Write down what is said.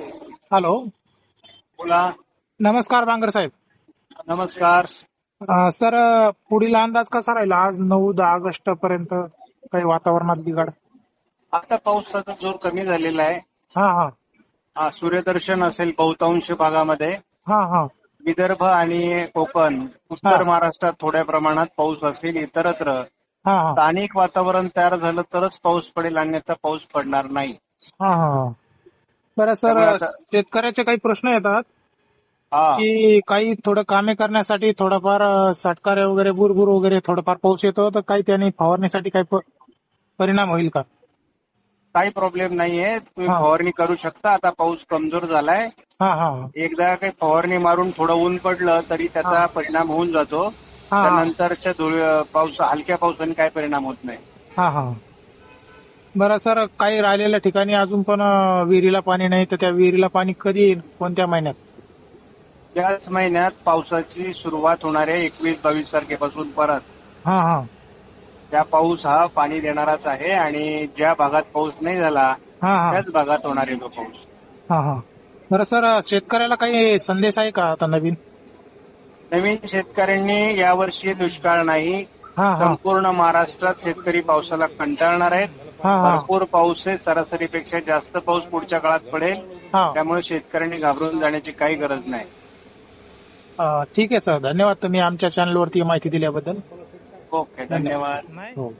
Hello. बोला. नमस्कार बांगर साहेब. नमस्कार. अं, सर पुढील अंदाज कसा राहील? आज नऊ दहा ऑगस्ट पर्यंत काही वातावरणात बिघाड? आता पावसाचा जोर कमी झालेला आहे. हा हा. हा, सूर्यदर्शन असेल बहुतांश भागामध्ये. हा हा. विदर्भ आणि कोकण उत्तर हा. महाराष्ट्रात थोड्या प्रमाणात पाऊस असेल इतरत्र. हा हा. स्थानिक वातावरण तयार झालं तरच पाऊस पडेल अन्यथा पाऊस पडणार नाही. हा हा. बरं सर शेतकऱ्याचे काही प्रश्न येतात हा. की काही थोडं कामे करण्यासाठी थोडंफार अं, सटकारे वगैरे बुरबुर वगैरे थोडंफार पाऊस येतो तर काही त्याने फवारणीसाठी काही परिणाम होईल का? काही प्रॉब्लेम नाहीये. तुम्ही. फवारणी करू शकता. आता पाऊस कमजोर झालाय. हा हा एकदा काही फवारणी मारून थोडं ऊन पडलं तरी त्याचा. परिणाम होऊन जातो. त्यानंतरच्या धुळ- पाऊस हलक्या पावसाने काय परिणाम होत नाही. हा हा. बरं सर काही राहिलेल्या ठिकाणी अजून पण अं, विहिरीला पाणी नाही तर त्या विहिरीला पाणी कधी येईल? कोणत्या महिन्यात? याच महिन्यात पावसाची सुरुवात होणार आहे एकवीस बावीस तारखेपासून परत. हा हा. त्या पाऊस हा पाणी देणाराच आहे आणि ज्या भागात पाऊस नाही झाला हा हा. त्याच भागात होणार आहे तो पाऊस. हा हा. बरं सर शेतकऱ्याला काही संदेश आहे का आता नवीन? नवीन शेतकऱ्यांनी यावर्षी दुष्काळ नाही संपूर्ण महाराष्ट्रात शेतकरी पावसाला कंटाळणार आहेत. भरपूर पाऊस आहे सरासरीपेक्षा जास्त पाऊस पुढच्या काळात पडेल. त्यामुळे शेतकऱ्यांनी घाबरून जाण्याची काही गरज नाही. ठीक आहे सर. धन्यवाद तुम्ही आमच्या चॅनलवरती माहिती दिल्याबद्दल. ओके धन्यवाद. हो.